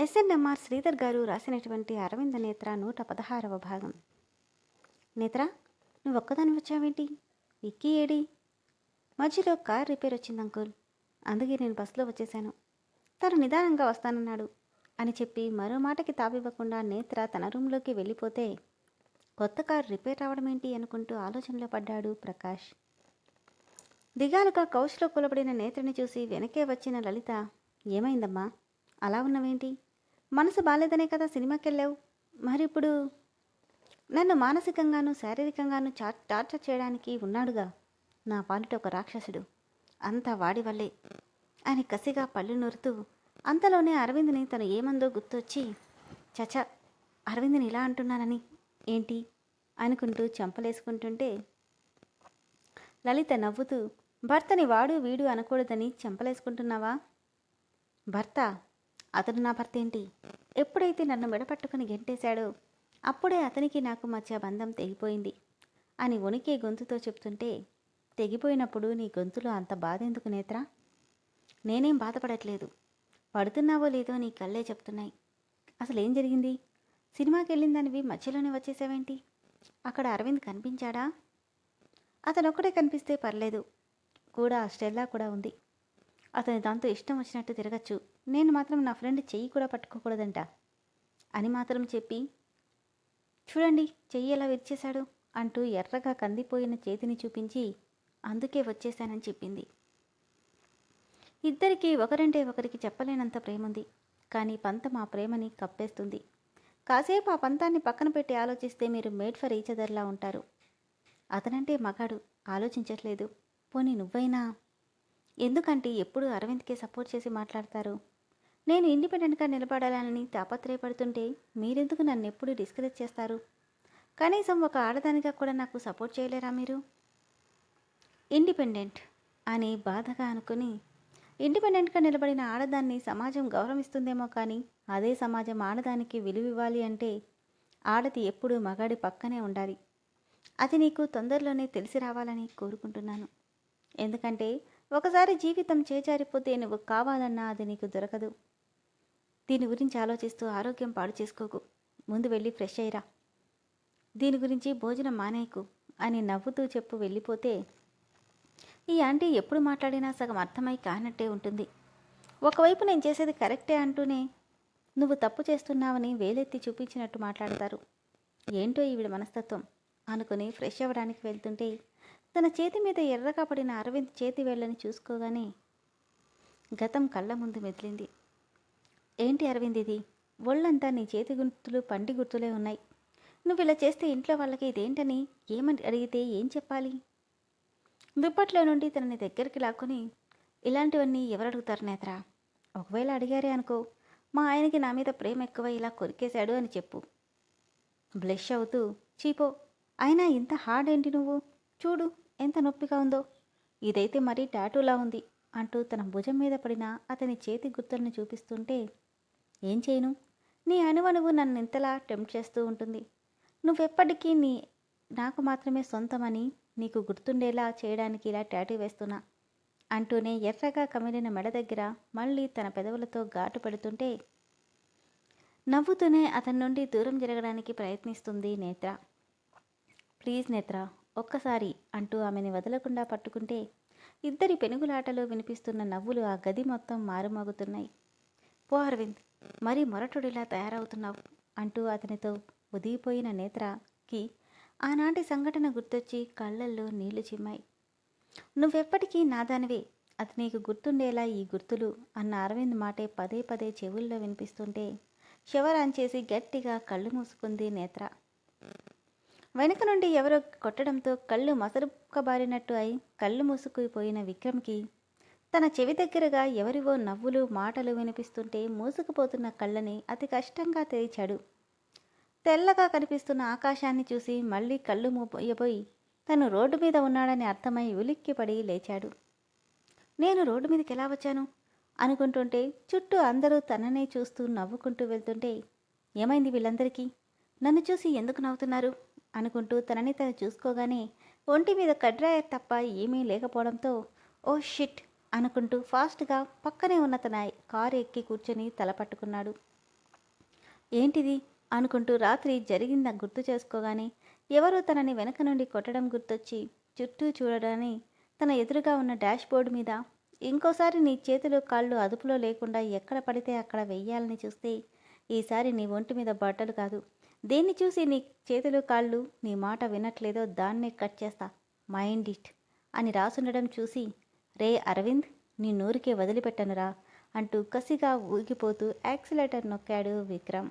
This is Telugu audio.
ఎస్ఎన్ఎంఆర్ శ్రీధర్ గారు రాసినటువంటి అరవింద నేత్ర నూట పదహారవ భాగం. నేత్ర నువ్వు ఒక్కదాని వచ్చావేంటి? విక్కీ ఏడి? మధ్యలో కార్ రిపేర్ వచ్చింది అంకుల్. అందుకే నేను బస్సులో వచ్చేశాను. తను నిదానంగా వస్తానన్నాడు అని చెప్పి మరో మాటకి తావివ్వకుండా నేత్ర తన రూంలోకి వెళ్ళిపోతే కొత్త కార్ రిపేర్ రావడం ఏంటి అనుకుంటూ ఆలోచనలో పడ్డాడు ప్రకాష్. దిగాలుగా కౌచ్లో కూలబడిన నేత్రని చూసి వెనకే వచ్చిన లలిత ఏమైందమ్మా? అలా ఉన్నవేంటి? మనసు బాలేదనే కదా సినిమాకి వెళ్ళావు మరి ఇప్పుడు నన్ను మానసికంగాను శారీరకంగాను చా టార్చర్ చేయడానికి ఉన్నాడుగా నా పాలిట ఒక రాక్షసుడు. అంతా వాడి వల్లే. అని కసిగా పళ్ళు నొరుతూ అంతలోనే అరవింద్ని తను ఏమందో గుర్తొచ్చి చచ అరవింద్ని ఇలా అంటున్నానని. ఏంటి? అనుకుంటూ చెంపలేసుకుంటుంటే లలిత నవ్వుతూ భర్తని వాడు వీడు అనకూడదని చెంపలేసుకుంటున్నావా? భర్త అతడు నా భర్త ఏంటి? ఎప్పుడైతే నన్ను మెడపట్టుకుని గెంటేశాడో అప్పుడే అతనికి నాకు మధ్య బంధం తెగిపోయింది అని వణికే గొంతుతో చెప్తుంటే తెగిపోయినప్పుడు నీ గొంతులో అంత బాధ ఎందుకు నేత్రా? నేనేం బాధపడట్లేదు. పడుతున్నావో లేదో నీ కళ్ళే చెప్తున్నాయి. అసలు ఏం జరిగింది? సినిమాకి వెళ్ళిందనివి మధ్యలోనే వచ్చేసావేంటి? అక్కడ అరవింద్ కనిపించాడా? అతనొక్కడే కనిపిస్తే పర్లేదు. కూడా స్టెల్లా కూడా ఉంది. అతని దాంతో ఇష్టం వచ్చినట్టు తిరగచ్చు. నేను మాత్రం నా ఫ్రెండ్ చెయ్యి కూడా పట్టుకోకూడదంట. అని మాత్రం చెప్పి చూడండి చెయ్యి ఎలా విరిచేశాడు? అంటూ ఎర్రగా కందిపోయిన చేతిని చూపించి అందుకే వచ్చేశానని చెప్పింది. ఇద్దరికీ ఒకరంటే ఒకరికి చెప్పలేనంత ప్రేముంది. కానీ పంతం ఆ ప్రేమని కప్పేస్తుంది. కాసేపు ఆ పంతాన్ని పక్కన పెట్టి ఆలోచిస్తే మీరు మేడ్ ఫర్ ఈచ్ అదర్లా ఉంటారు. అతనంటే మగాడు ఆలోచించట్లేదు. పోనీ నువ్వైనా ఎందుకంటే ఎప్పుడు అరవింద్కే సపోర్ట్ చేసి మాట్లాడతారు? నేను ఇండిపెండెంట్గా నిలబడాలని తాపత్రయపడుతుంటే మీరెందుకు నన్ను ఎప్పుడు డిస్కరేజ్ చేస్తారు కనీసం ఒక ఆడదానిగా కూడా నాకు సపోర్ట్ చేయలేరా మీరు? ఇండిపెండెంట్ అని బాధగా అనుకుని ఇండిపెండెంట్గా నిలబడిన ఆడదాన్ని సమాజం గౌరవిస్తుందేమో కానీ అదే సమాజం ఆడదానికి విలువివ్వాలి అంటే ఆడది ఎప్పుడూ మగాడి పక్కనే ఉండాలి. అది నీకు తొందరలోనే తెలిసి రావాలని కోరుకుంటున్నాను. ఎందుకంటే ఒకసారి జీవితం చేజారిపోతే నువ్వు కావాలన్నా అది నీకు దొరకదు. దీని గురించి ఆలోచిస్తూ ఆరోగ్యం పాడు చేసుకోకు. ముందు వెళ్ళి ఫ్రెష్ అయ్యిరా. దీని గురించి భోజనం మానేయకు అని నవ్వుతూ చెప్పు వెళ్ళిపోతే ఈ ఆంటీ ఎప్పుడు మాట్లాడినా సగం అర్థమై కానట్టే ఉంటుంది. ఒకవైపు నేను చేసేది కరెక్టే అంటూనే నువ్వు తప్పు చేస్తున్నావని వేలెత్తి చూపించినట్టు మాట్లాడతారు. ఏంటో ఈవిడ మనస్తత్వం. అనుకుని ఫ్రెష్ అవ్వడానికి వెళ్తుంటే తన చేతి మీద ఎర్రగా పడిన అరవింద్ చేతి వేళ్ళని చూసుకోగానే గతం కళ్ళ ముందు మెదిలింది. ఏంటి అరవింద్ ఇది? ఒళ్ళంతా నీ చేతి గుర్తులు పండి గుర్తులే ఉన్నాయి. నువ్వు ఇలా చేస్తే ఇంట్లో వాళ్ళకి ఇదేంటని ఏమని అడిగితే ఏం చెప్పాలి? దుప్పట్లో నుండి తనని దగ్గరికి లాక్కుని ఇలాంటివన్నీ ఎవరు అడుగుతారు నేత్రా? ఒకవేళ అడిగారే అనుకో. మా ఆయనకి నా మీద ప్రేమ ఎక్కువ ఇలా కొరికేశాడు అని చెప్పు. బ్లెష్ అవుతూ చీపో అయినా ఇంత హార్డ్ ఏంటి నువ్వు? చూడు ఎంత నొప్పిగా ఉందో. ఇదైతే మరీ టాటూలా ఉంది అంటూ తన భుజం మీద పడిన అతని చేతి గుర్తులను చూపిస్తుంటే ఏం చేయను? నీ అణువణువు నన్ను ఇంతలా టెంప్ట్ చేస్తూ ఉంటుంది. నువ్వెప్పటికీ నీ నాకు మాత్రమే సొంతమని నీకు గుర్తుండేలా చేయడానికి ఇలా టాటూ వేస్తున్నా అంటూనే ఎర్రగా కమిలిన మెడ దగ్గర మళ్ళీ తన పెదవులతో ఘాటు పెడుతుంటే నవ్వుతూనే అతని నుండి దూరం జరగడానికి ప్రయత్నిస్తుంది నేత్ర. ప్లీజ్ నేత్ర ఒక్కసారి అంటూ ఆమెని వదలకుండా పట్టుకుంటే ఇద్దరి పెనుగులాటలో వినిపిస్తున్న నవ్వులు ఆ గది మొత్తం మారుమోగుతున్నాయి. పో అరవింద్ మరీ మొరటుడిలా తయారవుతున్నావు అంటూ అతనితో ఉదిగిపోయిన నేత్రకి ఆనాటి సంఘటన గుర్తొచ్చి కళ్ళల్లో నీళ్ళు చిమ్మాయి. నువ్వెప్పటికీ నాదానివే. అది నీకు గుర్తుండేలా ఈ గుర్తులు అన్న అరవింద్ మాటే పదే పదే చెవుల్లో వినిపిస్తుంటే శివరాన్ చేసి గట్టిగా కళ్ళు మూసుకుంది నేత్ర. వెనుక నుండి ఎవరో కొట్టడంతో కళ్ళు మసరుక్కబారినట్టు అయి కళ్ళు మూసుకుపోయిన విక్రమ్కి తన చెవి దగ్గరగా ఎవరివో నవ్వులు మాటలు వినిపిస్తుంటే మూసుకుపోతున్న కళ్ళని అతి కష్టంగా తెరిచాడు. తెల్లగా కనిపిస్తున్న ఆకాశాన్ని చూసి మళ్ళీ కళ్ళు మూపోయబోయి తను రోడ్డు మీద ఉన్నాడని అర్థమై ఉలిక్కిపడి లేచాడు. నేను రోడ్డు మీదకి ఎలా వచ్చాను? అనుకుంటుంటే చుట్టూ అందరూ తననే చూస్తూ నవ్వుకుంటూ వెళ్తుంటే ఏమైంది వీళ్ళందరికీ? నన్ను చూసి ఎందుకు నవ్వుతున్నారు? అనుకుంటూ తనని తను చూసుకోగానే ఒంటి మీద కడ్రాయర్ తప్ప ఏమీ లేకపోవడంతో ఓ షిట్ అనుకుంటూ ఫాస్ట్గా పక్కనే ఉన్న తన కారు ఎక్కి కూర్చొని తల పట్టుకున్నాడు. ఏంటిది? అనుకుంటూ రాత్రి జరిగిందా గుర్తు చేసుకోగానే ఎవరో తనని వెనక నుండి కొట్టడం గుర్తొచ్చి చుట్టూ చూడడాని తన ఎదురుగా ఉన్న డాష్ బోర్డు మీద ఇంకోసారి నీ చేతులు కాళ్ళు అదుపులో లేకుండా ఎక్కడ పడితే అక్కడ వెయ్యాలని చూస్తే ఈసారి నీ ఒంటి మీద బట్టలు కాదు. దేన్ని చూసి నీ చేతులు కాళ్ళు నీ మాట వినట్లేదో దాన్నే కట్ చేస్తా. మైండ్ ఇట్ అని రాసుండడం చూసి రే అరవింద్ నీ నూరికే వదిలిపెట్టనురా అంటూ కసిగా ఊగిపోతూ యాక్సిలేటర్ నొక్కాడు విక్రమ్.